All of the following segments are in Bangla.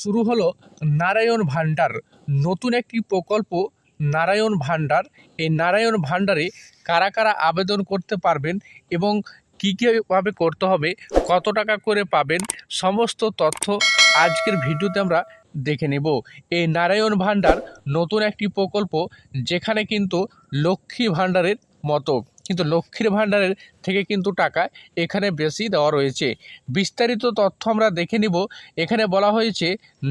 শুরু হলো নারায়ণ ভান্ডার নতুন একটি প্রকল্প নারায়ণ ভান্ডার এই নারায়ণ ভান্ডারে কারা কারা আবেদন করতে পারবেন এবং কী কীভাবে করতে হবে, কত টাকা করে পাবেন, সমস্ত তথ্য আজকের ভিডিওতে আমরা দেখে নেব। এই নারায়ণ ভান্ডার নতুন একটি প্রকল্প যেখানে কিন্তু লক্ষ্মী ভান্ডারের মতো। কিন্তু লক্ষ্মীর ভাণ্ডারের থেকে কিন্তু টাকা এখানে বেশি দেওয়া রয়েছে। বিস্তারিত তথ্য আমরা দেখে নিব। এখানে বলা হয়েছে,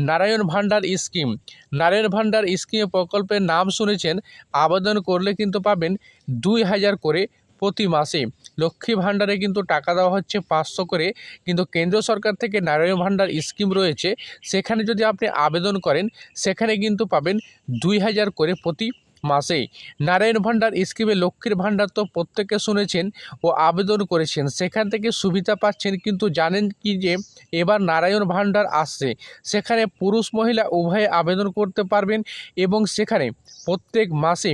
নারায়ণ ভান্ডার স্কিম। নারায়ণ ভান্ডার স্কিম প্রকল্পের নাম শুনেছেন, আবেদন করলে কিন্তু পাবেন দুই হাজার করে প্রতি মাসে। লক্ষ্মী ভাণ্ডারে কিন্তু টাকা দেওয়া হচ্ছে পাঁচশো করে। কিন্তু কেন্দ্র সরকার থেকে নারায়ণ ভান্ডার স্কিম রয়েছে, সেখানে যদি আপনি আবেদন করেন, সেখানে কিন্তু পাবেন দুই হাজার করে প্রতি মাসে নারায়ণ ভান্ডার স্কিমে লক্ষ্মীর ভান্ডার তো প্রত্যেকে শুনেছেন ও আবেদন করেছেন। সেখান থেকে সুবিধা পাচ্ছেন কিন্তু জানেন কি যে এবার নারায়ণ ভাণ্ডার আসছে। সেখানে পুরুষ মহিলা উভয়ে আবেদন করতে পারবেন এবং সেখানে প্রত্যেক মাসে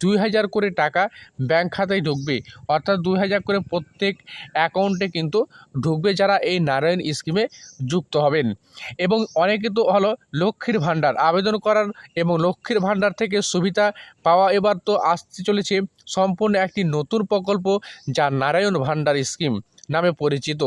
দুই হাজার করে টাকা ব্যাংক খাতায় ঢুকবে। অর্থাৎ দুই হাজার করে প্রত্যেক অ্যাকাউন্টে কিন্তু ঢুকবে যারা এই নারায়ণ স্কিমে যুক্ত হবেন। এবং অনেকে তো হলো লক্ষ্মীর ভাণ্ডার আবেদন করার এবং লক্ষ্মীর ভাণ্ডার থেকে সুবিধা পাওয়া এবার তো আসতে চলেছে সম্পূর্ণ একটি নতুন প্রকল্প যা নারায়ণ ভাণ্ডার স্কিম নামে পরিচিত।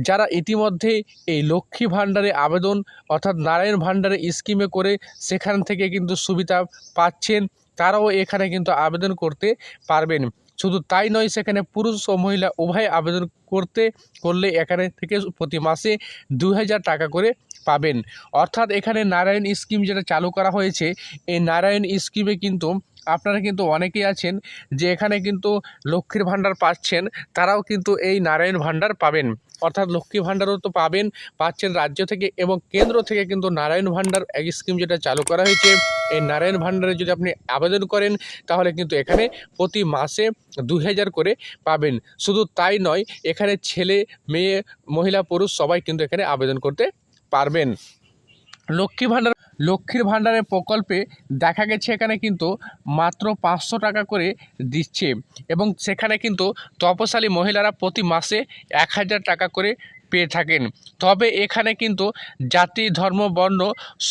যারা ইতিমধ্যে এই লক্ষ্মী ভাণ্ডারে আবেদন অর্থাৎ নারায়ণ ভাণ্ডারে স্কিমে করে সেখান থেকে কিন্তু সুবিধা পাচ্ছেন তারাও এখানে কিন্তু আবেদন করতে পারবেন। শুধু তাই নয়, সেখানে পুরুষ ও মহিলা উভয় আবেদন করতে, করলে এখানে থেকে প্রতি মাসে দু হাজার টাকা করে পাবেন। অর্থাৎ এখানে নারায়ণ স্কিম যেটা চালু করা হয়েছে, এই নারায়ণ স্কিমে কিন্তু আপনারা কিন্তু অনেকেই আছেন যে এখানে কিন্তু লক্ষ্মীর ভাণ্ডার পাচ্ছেন, তারাও কিন্তু এই নারায়ণ ভাণ্ডার পাবেন। অর্থাৎ লক্ষ্মী ভাণ্ডারও তো পাবেন, পাচ্ছেন রাজ্য থেকে এবং কেন্দ্র থেকে কিন্তু নারায়ণ ভাণ্ডার এক স্কিম যেটা চালু করা হয়েছে, এই নারায়ণ ভাণ্ডারে যদি আপনি আবেদন করেন, তাহলে কিন্তু এখানে প্রতি মাসে দুই হাজার করে পাবেন। শুধু তাই নয়, এখানে ছেলে, মেয়ে, মহিলা, পুরুষ সবাই কিন্তু এখানে আবেদন করতে পারবেন। লক্ষ্মী ভাণ্ডার লক্ষ্মীর ভাণ্ডারের প্রকল্পে দেখা গেছে এখানে কিন্তু মাত্র পাঁচশো টাকা করে দিচ্ছে এবং সেখানে কিন্তু তপশালী মহিলারা প্রতি মাসে এক হাজার টাকা করে পেয়ে থাকেন। তবে এখানে কিন্তু জাতি, ধর্ম, বর্ণ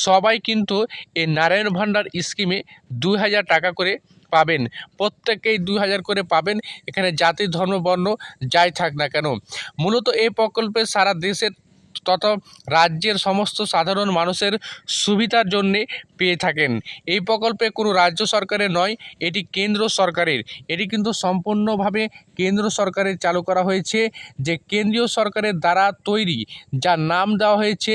সবাই কিন্তু এই নারায়ণ ভাণ্ডার স্কিমে দুই হাজার টাকা করে পাবেন। প্রত্যেকেই দুই হাজার করে পাবেন। এখানে জাতি, ধর্ম, বর্ণ যাই থাক না কেন। মূলত এই প্রকল্পে সারা দেশের তথা রাজ্যের সমস্ত সাধারণ মানুষের সুবিধার জন্যে পেয়ে থাকেন। এই প্রকল্পে কোনো রাজ্য সরকারের নয়, এটি কেন্দ্র সরকারের। এটি কিন্তু সম্পূর্ণভাবে কেন্দ্র সরকারের চালু করা হয়েছে, যে কেন্দ্রীয় সরকারের দ্বারা তৈরি, যার নাম দেওয়া হয়েছে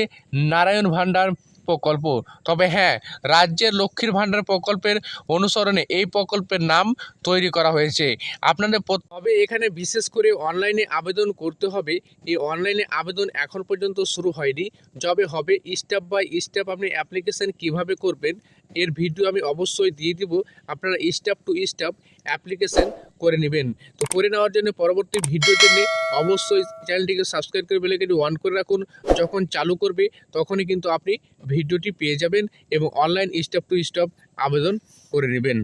নারায়ণ ভাণ্ডার। প্রকল্প। তবে হ্যাঁ রাজ্যের লক্ষ্মীর ভাণ্ডার প্রকল্পের অনুসরণে এই প্রকল্পের নাম তৈরি করা হয়েছে। আপনাদের তবে এখানে বিশেষ করে অনলাইনে আবেদন করতে হবে। এই অনলাইনে আবেদন এখন পর্যন্ত শুরু হয়নি। যবে হবে, স্টেপ বাই স্টেপ আপনি অ্যাপ্লিকেশন কীভাবে করবেন, এর ভিডিও আমি অবশ্যই দিয়ে দিব। আপনারা স্টেপ টু স্টেপ অ্যাপ্লিকেশন করে নেবেন। তো করে নেওয়ার জন্য পরবর্তী ভিডিওর জন্য অবশ্যই চ্যানেলটিকে সাবস্ক্রাইব করে বেলাইকনটি অন করে রাখুন। যখন চালু করবে, তখনই কিন্তু আপনি ভিডিওটি পেয়ে যাবেন এবং অনলাইন স্টপ টু স্টপ আবেদন করে নেবেন।